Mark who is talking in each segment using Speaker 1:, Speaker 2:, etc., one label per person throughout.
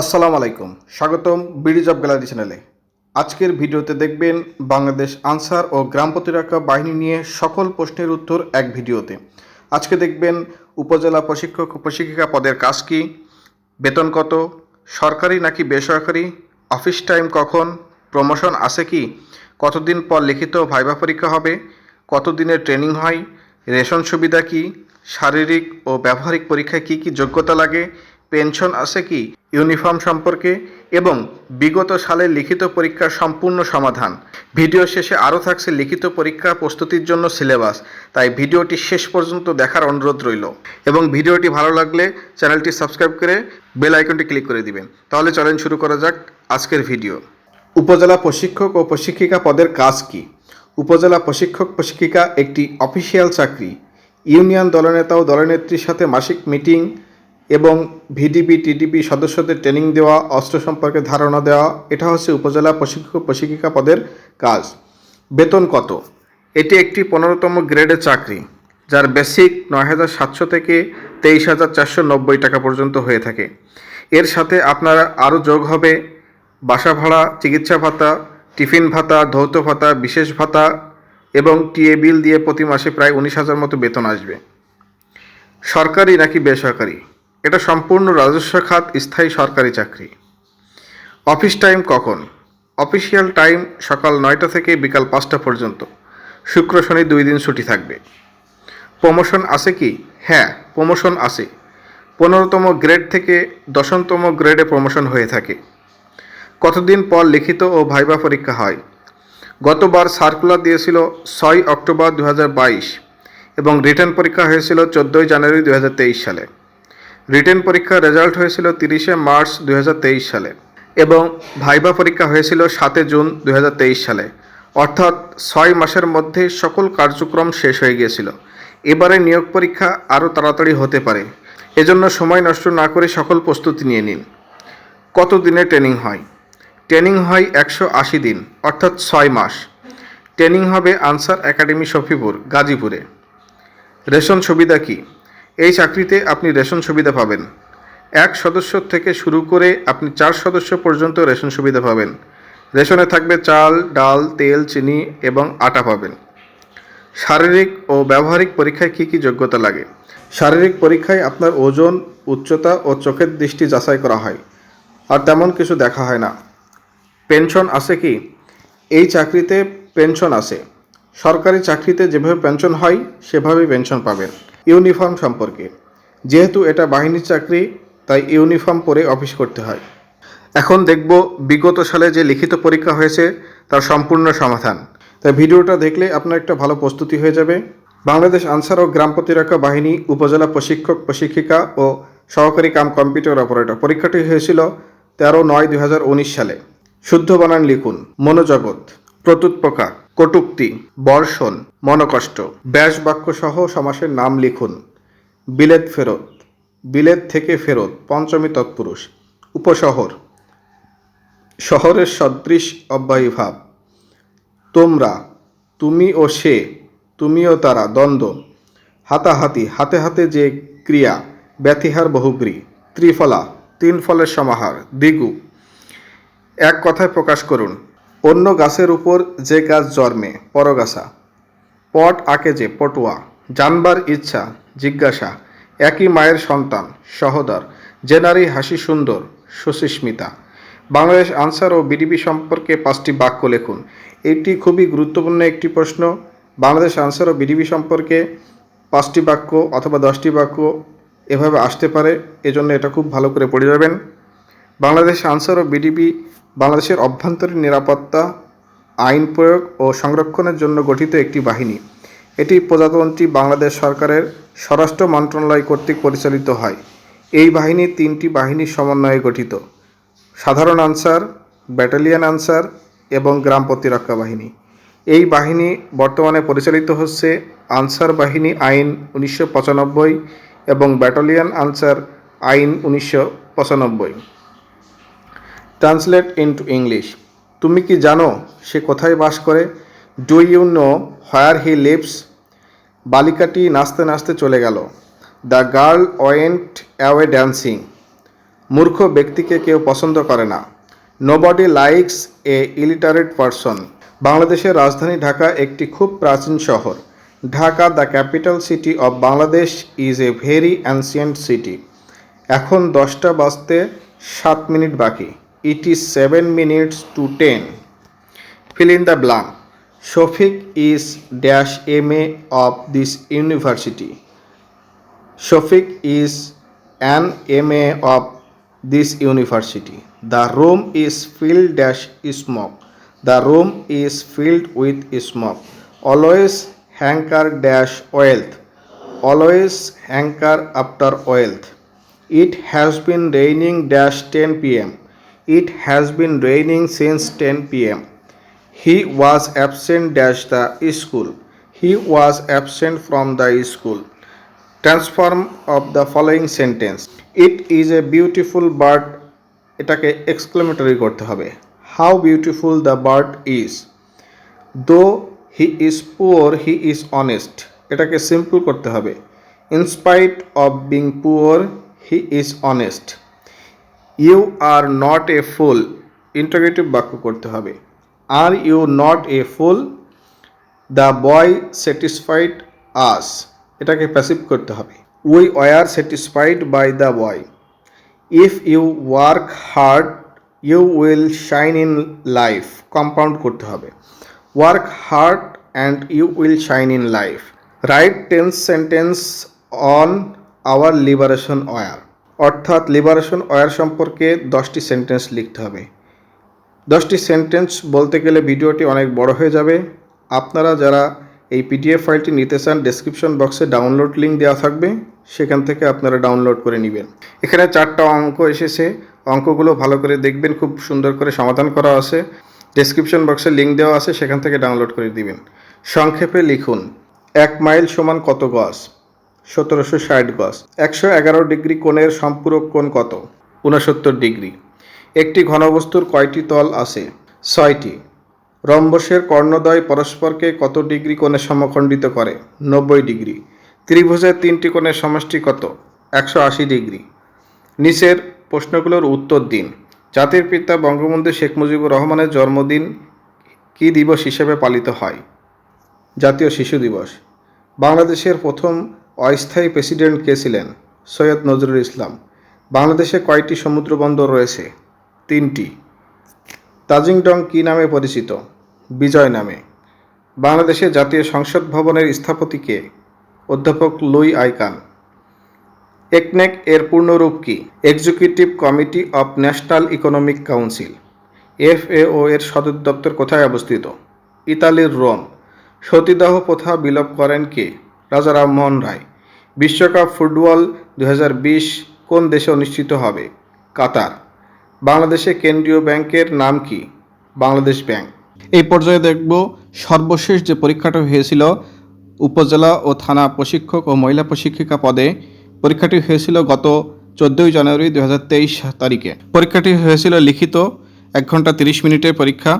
Speaker 1: আসসালামু আলাইকুম স্বাগতম বিডি অব গ্যালারি চ্যানেলে আজকের ভিডিওতে দেখবেন বাংলাদেশ আনসার ও গ্রাম প্রতিরক্ষা বাহিনী নিয়ে সকল প্রশ্নের উত্তর এক ভিডিওতে আজকে দেখবেন উপজেলা প্রশিক্ষক প্রশিক্ষিকা পদের কাজ কী বেতন কত সরকারি নাকি বেসরকারি অফিস টাইম কখন প্রমোশন আছে কি কতদিন পর লিখিত ভাইভা পরীক্ষা হবে কতদিনের ট্রেনিং হয় রেশন সুবিধা কি শারীরিক ও ব্যবহারিক পরীক্ষায় কি কি যোগ্যতা লাগে পেনশন আছে কি ইউনিফর্ম সম্পর্কে এবং বিগত সালের লিখিত পরীক্ষার সম্পূর্ণ সমাধান ভিডিও শেষে আরও থাকছে লিখিত পরীক্ষা প্রস্তুতির জন্য সিলেবাস তাই ভিডিওটি শেষ পর্যন্ত দেখার অনুরোধ রইল এবং ভিডিওটি ভালো লাগলে চ্যানেলটি সাবস্ক্রাইব করে বেল আইকনটি ক্লিক করে দিবেন তাহলে চলেন শুরু করা যাক আজকের ভিডিও উপজেলা প্রশিক্ষক ও প্রশিক্ষিকা পদের কাজ কি উপজেলা প্রশিক্ষক প্রশিক্ষিকা একটি অফিসিয়াল চাকরি ইউনিয়ন দলনেতা ও দলনেত্রীর সাথে মাসিক মিটিং এবং ভিডিপি টিডিপি সদস্যদের ট্রেনিং দেওয়া অস্ত্র সম্পর্কে ধারণা দেওয়া এটা হচ্ছে উপজেলা প্রশিক্ষক প্রশিক্ষিকা পদের কাজ বেতন কত এটি একটি পনেরোতম গ্রেডের চাকরি যার বেসিক নয় হাজার সাতশো থেকে তেইশ হাজার চারশো নব্বই টাকা পর্যন্ত হয়ে থাকে এর সাথে আপনার আরও যোগ হবে বাসা ভাড়া চিকিৎসা ভাতা টিফিন ভাতা ধৌত ভাতা বিশেষ ভাতা এবং টিএ বিল দিয়ে প্রতি মাসে প্রায় উনিশ হাজার মতো বেতন আসবে সরকারি নাকি বেসরকারি এটা সম্পূর্ণ রাজস্ব খাত স্থায়ী সরকারি চাকরি অফিস টাইম কখন অফিসিয়াল টাইম সকাল নয়টা থেকে বিকাল পাঁচটা পর্যন্ত শুক্র শনি দুই দিন ছুটি থাকবে প্রমোশন আছে কি হ্যাঁ প্রমোশন আছে পনেরোতম গ্রেড থেকে দশমতম গ্রেডে প্রমোশন হয়ে থাকে কতদিন পর লিখিত ও ভাইবা পরীক্ষা হয় গতবার সার্কুলার দিয়েছিল ছয় অক্টোবর দু এবং রিটার্ন পরীক্ষা হয়েছিল চোদ্দোই জানুয়ারি দু সালে রিটেন পরীক্ষার রেজাল্ট হয়েছিল তিরিশে মার্চ দু সালে এবং ভাইবা পরীক্ষা হয়েছিল সাতে জুন দু সালে অর্থাৎ ছয় মাসের মধ্যে সকল কার্যক্রম শেষ হয়ে গিয়েছিল এবারে নিয়োগ পরীক্ষা আরও তাড়াতাড়ি হতে পারে এজন্য সময় নষ্ট না করে সকল প্রস্তুতি নিয়ে নিন কত দিনে ট্রেনিং হয় ট্রেনিং হয় একশো আশি দিন অর্থাৎ ছয় মাস ট্রেনিং হবে আনসার একাডেমি শফিপুর গাজীপুরে রেশন সুবিধা কী এই চাকরিতে আপনি রেশন সুবিধা পাবেন এক সদস্য থেকে শুরু করে আপনি চার সদস্য পর্যন্ত রেশন সুবিধা পাবেন রেশনে থাকবে চাল ডাল তেল চিনি এবং আটা পাবেন শারীরিক ও ব্যবহারিক পরীক্ষায় কী কী যোগ্যতা লাগে শারীরিক পরীক্ষায় আপনার ওজন উচ্চতা ও চোখের দৃষ্টি যাচাই করা হয় আর তেমন কিছু দেখা হয় না পেনশন আছে কি এই চাকরিতে পেনশন আছে সরকারি চাকরিতে যেভাবে পেনশন হয় সেভাবেই পেনশন পাবেন ইউনিফর্ম সম্পর্কে যেহেতু এটা বাহিনীর চাকরি তাই ইউনিফর্ম পরে অফিস করতে হয় এখন দেখব বিগত সালে যে লিখিত পরীক্ষা হয়েছে তার সম্পূর্ণ সমাধান তাই ভিডিওটা দেখলে আপনার একটা ভালো প্রস্তুতি হয়ে যাবে বাংলাদেশ আনসার ও গ্রাম প্রতিরক্ষা বাহিনী উপজেলা প্রশিক্ষক প্রশিক্ষিকা ও সহকারী কাম কম্পিউটার অপারেটর পরীক্ষাটি হয়েছিল তেরো নয় দুই সালে শুদ্ধ বানান লিখুন মনোজগৎ প্রত্যুৎপকা কটুক্তি বর্ষণ মনকষ্ট ব্যাস বাক্য সহ সমাসের নাম লিখুন বিলেত ফেরত বিলেত থেকে ফেরত পঞ্চমী তৎপুরুষ উপশহর শহরের সদৃশ অব্যাহী ভাব তোমরা তুমি ও সে তুমি ও তারা দ্বন্দ্ব হাতাহাতি হাতে হাতে যে ক্রিয়া ব্যতিহার বহুব্রী ত্রিফলা তিন ফলের সমাহার দ্বিগু এক কথায় প্রকাশ করুন অন্য গাছের উপর যে গাছ জন্মে পরগাছা পট আঁকে যে পটুয়া জানবার ইচ্ছা জিজ্ঞাসা একই মায়ের সন্তান সহদর যে নারী হাসি সুন্দর সুশিস্মিতা বাংলাদেশ আনসার ও বিডিবি সম্পর্কে পাঁচটি বাক্য লিখুন এটি খুবই গুরুত্বপূর্ণ একটি প্রশ্ন বাংলাদেশ আনসার ও বিডিবি সম্পর্কে পাঁচটি বাক্য অথবা দশটি বাক্য এভাবে আসতে পারে এজন্য এটা খুব ভালো করে পড়ে যাবেন বাংলাদেশ আনসার ও বিডিবি বাংলাদেশের অভ্যন্তরীণ নিরাপত্তা আইন প্রয়োগ ও সংরক্ষণের জন্য গঠিত একটি বাহিনী এটি প্রজাতন্ত্রী বাংলাদেশ সরকারের স্বরাষ্ট্র মন্ত্রণালয় কর্তৃক পরিচালিত হয় এই বাহিনী তিনটি বাহিনীর সমন্বয়ে গঠিত সাধারণ আনসার ব্যাটালিয়ান আনসার এবং গ্রাম প্রতিরক্ষা বাহিনী এই বাহিনী বর্তমানে পরিচালিত হচ্ছে আনসার বাহিনী আইন উনিশশো এবং ব্যাটালিয়ান আনসার আইন উনিশশো ট্রান্সলেট ইন্টু ইংলিশ তুমি কি জানো সে কোথায় বাস করে do you know where he lives বালিকাটি নাচতে নাচতে চলে গেল the girl went away dancing মূর্খ ব্যক্তিকে কেউ পছন্দ করে না nobody likes a illiterate person বাংলাদেশের রাজধানী ঢাকা একটি খুব প্রাচীন শহর Dhaka the capital city of Bangladesh is a very ancient city এখন দশটা বাজতে সাত মিনিট বাকি it is 7 minutes to 10 fill in the blank Shofik is dash MA of this university Shofik is an MA of this university the room is filled dash smoke the room is filled with smoke always hanker dash wealth always hanker after wealth it has been raining dash 10 pm It has been raining since 10 pm. He was absent dash the school. He was absent from the school. Transform of the following sentence. It is a beautiful bird. এটাকে exclamatory করতে হবে how beautiful the bird is though he is poor he is honest এটাকে simple করতে হবে in spite of being poor he is honest you are not a fool interrogative বাক্য করতে হবে are you not a fool the boy satisfied us এটাকে passive করতে হবে we were satisfied by the boy if you work hard you will shine in life compound করতে হবে work hard and you will shine in life write tens sentence on our liberation war অর্থাৎ liberation war সম্পর্কে দশটি sentence লিখতে হবে দশটি sentence বলতে গেলে ভিডিওটি অনেক বড় হয়ে যাবে আপনারা যারা এই পিডিএফ ফাইলটি নিতে চান ডেসক্রিপশন বক্সে ডাউনলোড লিঙ্ক দেওয়া থাকবে সেখান থেকে আপনারা ডাউনলোড করে নেবেন এখানে চারটা অঙ্ক এসেছে অঙ্কগুলো ভালো করে দেখবেন খুব সুন্দর করে সমাধান করা আছে ডেসক্রিপশন বক্সে লিঙ্ক দেওয়া আছে সেখান থেকে ডাউনলোড করে দিবেন সংক্ষেপে লিখুন এক মাইল সমান কত গজ সতেরোশো ষাট গজ একশো এগারো ডিগ্রি কোণের সম্পূরক কোণ কত উনসত্তর ডিগ্রি একটি ঘনবস্তুর কয়টি তল আছে ছয়টি রম্বসের কর্ণদ্বয় পরস্পরকে কত ডিগ্রি কোণে সমখণ্ডিত করে নব্বই ডিগ্রি ত্রিভুজের তিনটি কোণের সমষ্টি কত একশো আশি ডিগ্রি নিচের প্রশ্নগুলোর উত্তর দিন জাতির পিতা বঙ্গবন্ধু শেখ মুজিবুর রহমানের জন্মদিন কি দিবস হিসেবে পালিত হয় জাতীয় শিশু দিবস বাংলাদেশের প্রথম অস্থায়ী প্রেসিডেন্ট কে ছিলেন সৈয়দ নজরুল ইসলাম বাংলাদেশে কয়টি সমুদ্রবন্দর রয়েছে তিনটি তাজিংডং কি নামে পরিচিত বিজয় নামে বাংলাদেশে জাতীয় সংসদ ভবনের স্থাপতিকে অধ্যাপক লুই আইকান একনেক এর পূর্ণরূপ কি executive committee of national economic council FAO এর সদর দপ্তর কোথায় অবস্থিত ইতালির রোম সতীদাহ প্রথা বিলোপ করেন কে রাজা রামমোহন রায় বিশ্বকাপ ফুটবল দু কোন দেশে অনুষ্ঠিত হবে কাতার বাংলাদেশে কেন্দ্রীয় ব্যাংকের নাম কি বাংলাদেশ ব্যাংক এই পর্যায়ে দেখব সর্বশেষ যে পরীক্ষাটি হয়েছিল উপজেলা ও থানা প্রশিক্ষক ও মহিলা প্রশিক্ষিকা পদে পরীক্ষাটি হয়েছিল গত চোদ্দোই জানুয়ারি দু তারিখে পরীক্ষাটি হয়েছিল লিখিত এক ঘন্টা তিরিশ মিনিটের পরীক্ষা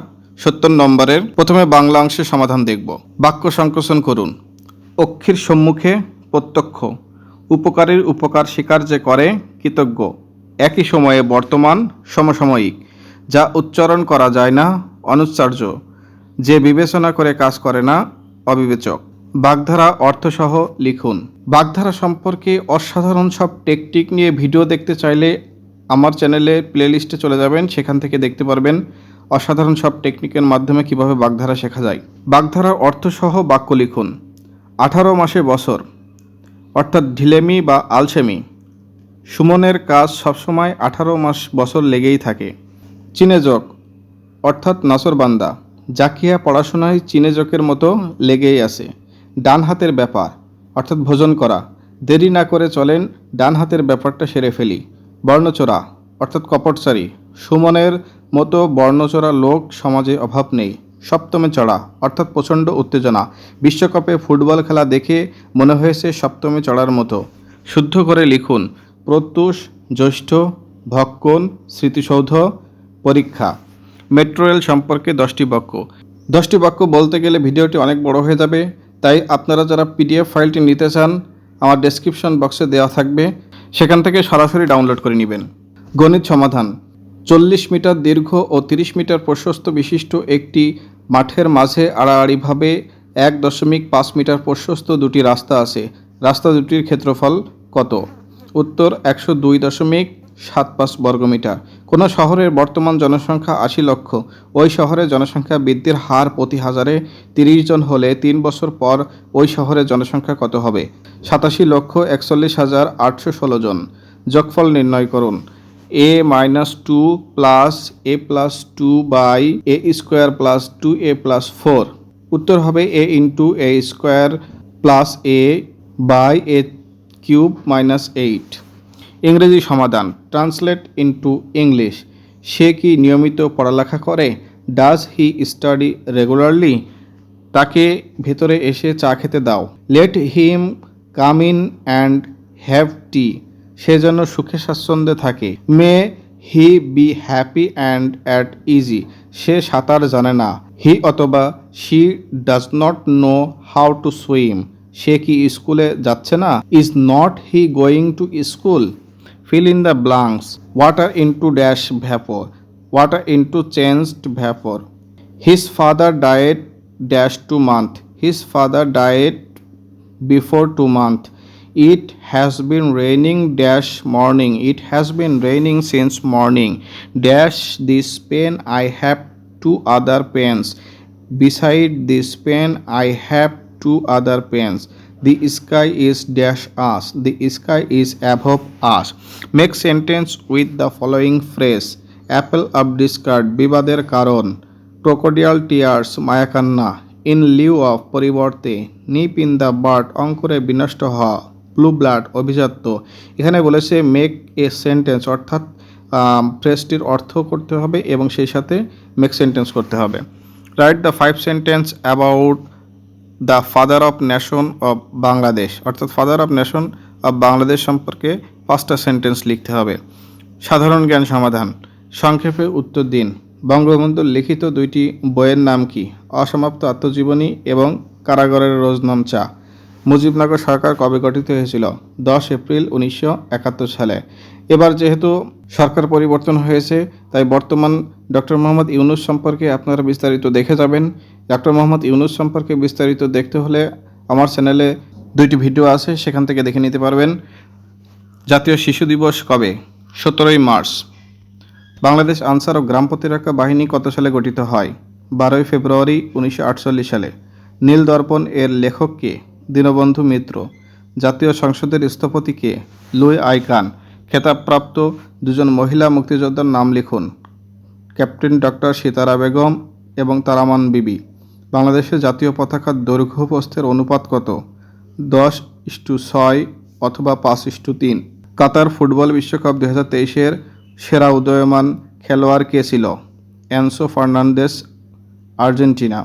Speaker 1: সত্তর নম্বরের প্রথমে বাংলা অংশে সমাধান দেখব বাক্য সংকোচন করুন অক্ষির সম্মুখে প্রত্যক্ষ উপকারের উপকার স্বীকার যে করে কৃতজ্ঞ একই সময়ে বর্তমান সমসাময়িক যা উচ্চারণ করা যায় না অনুচ্চার্য যে বিবেচনা করে কাজ করে না অবিবেচক বাগধারা অর্থসহ লিখুন বাগধারা সম্পর্কে অসাধারণ সব টেকটিক নিয়ে ভিডিও দেখতে চাইলে আমার চ্যানেলে প্লেলিস্টে চলে যাবেন সেখান থেকে দেখতে পারবেন অসাধারণ সব টেকনিকের মাধ্যমে কিভাবে বাগধারা শেখা যায় বাগধারা অর্থসহ বাক্য লিখুন আঠারো মাসে বছর অর্থাৎ ঢিলেমি বা আলসেমি সুমনের কাজ সবসময় আঠারো মাস বছর লেগেই থাকে চিনেজক অর্থাৎ নাসরবান্দা জাকিয়া পড়াশোনায় চিনেজকের মতো লেগেই আছে ডান হাতের ব্যাপার অর্থাৎ ভোজন করা দেরি না করে চলেন ডান হাতের ব্যাপারটা সেরে ফেলি বর্ণচোরা অর্থাৎ কপটচারী সুমনের মতো বর্ণচোরা লোক সমাজে অভাব নেই সপ্তমে চড়া অর্থাৎ প্রচণ্ড উত্তেজনা বিশ্বকাপে ফুটবল খেলা দেখে মনে হয়েছে সপ্তমে চড়ার মতো শুদ্ধ করে লিখুন প্রত্যুষ জ্যৈষ্ঠ ভক্ষণ স্মৃতিসৌধ পরীক্ষা মেট্রো রেল সম্পর্কে দশটি বাক্য দশটি বাক্য বলতে গেলে ভিডিওটি অনেক বড় হয়ে যাবে তাই আপনারা যারা পিডিএফ ফাইলটি নিতে চান আমার ডেসক্রিপশন বক্সে দেওয়া থাকবে সেখান থেকে সরাসরি ডাউনলোড করে নেবেন গণিত সমাধান চল্লিশ মিটার দীর্ঘ ও তিরিশ মিটার প্রশস্ত বিশিষ্ট একটি মাঠের মাঝে আড়াআড়িভাবে এক দশমিক পাঁচ মিটার প্রশস্ত দুটি রাস্তা আছে রাস্তা দুটির ক্ষেত্রফল কত উত্তর একশো দুই দশমিক সাত পাঁচ বর্গমিটার কোনো শহরের বর্তমান জনসংখ্যা আশি লক্ষ ওই শহরে জনসংখ্যা বৃদ্ধির হার প্রতি হাজারে তিরিশ জন হলে তিন বছর পর ওই শহরে জনসংখ্যা কত হবে সাতাশি লক্ষ একচল্লিশ হাজার আটশো ষোলো জন যোগফল নির্ণয় করুন a minus two plus a plus two by a square plus two a plus four উত্তর হবে a into a square plus a by a cube minus eight ইংরেজি সমাধান ট্রান্সলেট ইন্টু ইংলিশ সে কি নিয়মিত পড়ালেখা করে ডাজ হি স্টাডি রেগুলারলি তাকে ভেতরে এসে চা খেতে দাও let him come in and have tea সে যেন সুখে স্বাচ্ছন্দ্যে থাকে may he be happy and at ease সে সাঁতার জানে না হি অথবা she does not know how to swim সে কি স্কুলে যাচ্ছে না is not he going to school fill in the blanks water into dash vapour water into changed vapour his father died dash two month his father died before two month it has been raining dash morning it has been raining since morning dash this pen i have two other pens beside this pen i have two other pens the sky is dash us the sky is above us make sentence with the following phrase Apple of discard. বিবাদের karon. Prokodial tears. মায়াকান্না in lieu of পরিবর্তে nip in the bud অঙ্কুরে বিনষ্ট হওয়া blue blood অভিজাত্য এখানে বলেছে make a sentence অর্থাৎ ফ্রেসটির অর্থ করতে হবে এবং সেই সাথে মেক সেন্টেন্স করতে হবে write the five sentence about the father of nation of Bangladesh অর্থাৎ father of nation of Bangladesh সম্পর্কে পাঁচটা সেন্টেন্স লিখতে হবে সাধারণ জ্ঞান সমাধান সংক্ষেপে উত্তর দিন বঙ্গবন্ধুর লিখিত দুইটি বইয়ের নাম কি অসমাপ্ত আত্মজীবনী এবং কারাগরের রোজনাম চা মুজিবনগর সরকার কবে গঠিত হয়েছিল দশ এপ্রিল উনিশশো একাত্তর সালে এবার যেহেতু সরকার পরিবর্তন হয়েছে তাই বর্তমান ডক্টর মোহাম্মদ ইউনুস সম্পর্কে আপনারা বিস্তারিত দেখে যাবেন ডক্টর মোহাম্মদ ইউনুস সম্পর্কে বিস্তারিত দেখতে হলে আমার চ্যানেলে দুইটি ভিডিও আছে সেখান থেকে দেখে নিতে পারবেন জাতীয় শিশু দিবস কবে সতেরোই মার্চ বাংলাদেশ আনসার ও গ্রাম প্রতিরক্ষা বাহিনী কত সালে গঠিত হয় বারোই ফেব্রুয়ারি উনিশশো সালে নীল দর্পণ এর লেখক কে দীনবন্ধু মিত্র জাতীয় সংসদের স্থপতি কে লুই আইকান খেতাবপ্রাপ্ত দুজন মহিলা মুক্তিযোদ্ধার নাম লিখুন ক্যাপ্টেন ডক্টর সীতারা বেগম এবং তারামান বিবি বাংলাদেশের জাতীয় পতাকার দৈর্ঘ্য প্রস্থের অনুপাত কত দশ ইস্টু ছয় অথবা পাঁচ ইস্টু তিন কাতার ফুটবল বিশ্বকাপ দু হাজার তেইশের সেরা উদয়মান খেলোয়াড় কে ছিল অ্যানসো ফার্নান্দেস আর্জেন্টিনা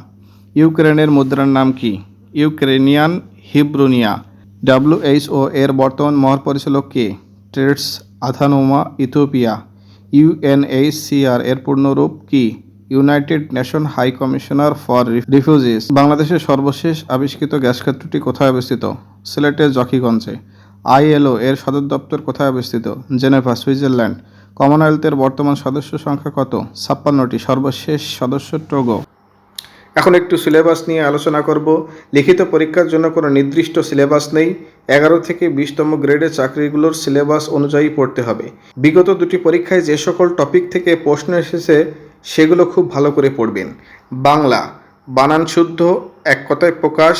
Speaker 1: ইউক্রেনের মুদ্রার নাম কি ইউক্রেনিয়ান হিব্রুনিয়া ডাব্লুএইচও এর বর্তমান মহাপরিচালক কে ট্রেডস আথানোমা ইথিওপিয়া ইউএনএইচসিআর এর পূর্ণরূপ কি United nation high commissioner for refugees বাংলাদেশের সর্বশেষ আবিষ্কৃত গ্যাস ক্ষেত্রটি কোথায় অবস্থিত সিলেটের জকিগঞ্জে আইএলও এর সদর দপ্তর কোথায় অবস্থিত জেনেভা সুইজারল্যান্ড কমনওয়েলথের বর্তমান সদস্য সংখ্যা কত ছাপ্পান্নটি সর্বশেষ সদস্য টোগো এখন একটু সিলেবাস নিয়ে আলোচনা করব লিখিত পরীক্ষার জন্য কোনো নির্দিষ্ট সিলেবাস নেই এগারো থেকে বিশতম গ্রেডে চাকরিগুলোর সিলেবাস অনুযায়ী পড়তে হবে বিগত দুটি পরীক্ষায় যে সকল টপিক থেকে প্রশ্ন এসেছে সেগুলো খুব ভালো করে পড়বেন বাংলা বানান শুদ্ধ এক কথায় প্রকাশ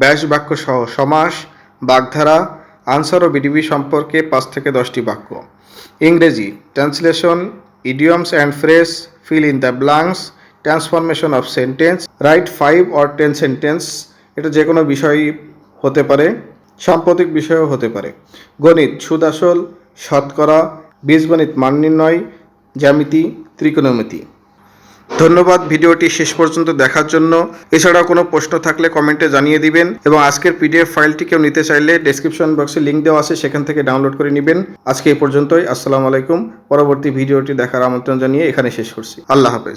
Speaker 1: ব্যাস বাক্য সহ সমাস বাগধারা আনসার ও বিডিবি সম্পর্কে পাঁচ থেকে দশটি বাক্য ইংরেজি translation idioms and phrase fill in the blanks transformation of sentence write five or ten sentence এটা যে কোনো বিষয়ই হতে পারে সাম্প্রতিক বিষয়ও হতে পারে গণিত সুদাসল শতকরা বীজগণিত মান নির্ণয় জ্যামিতি ত্রিকোণমিতি ধন্যবাদ ভিডিওটি শেষ পর্যন্ত দেখার জন্য এছাড়াও কোনো প্রশ্ন থাকলে কমেন্টে জানিয়ে দিবেন এবং আজকের পিডিএফ ফাইলটি কেউ নিতে চাইলে ডিসক্রিপশন বক্সে লিঙ্ক দেওয়া আছে সেখান থেকে ডাউনলোড করে নেবেন আজকে এই পর্যন্তই আসসালামু আলাইকুম পরবর্তী ভিডিওটি দেখার আমন্ত্রণ জানিয়ে এখানে শেষ করছি আল্লাহ হাফেজ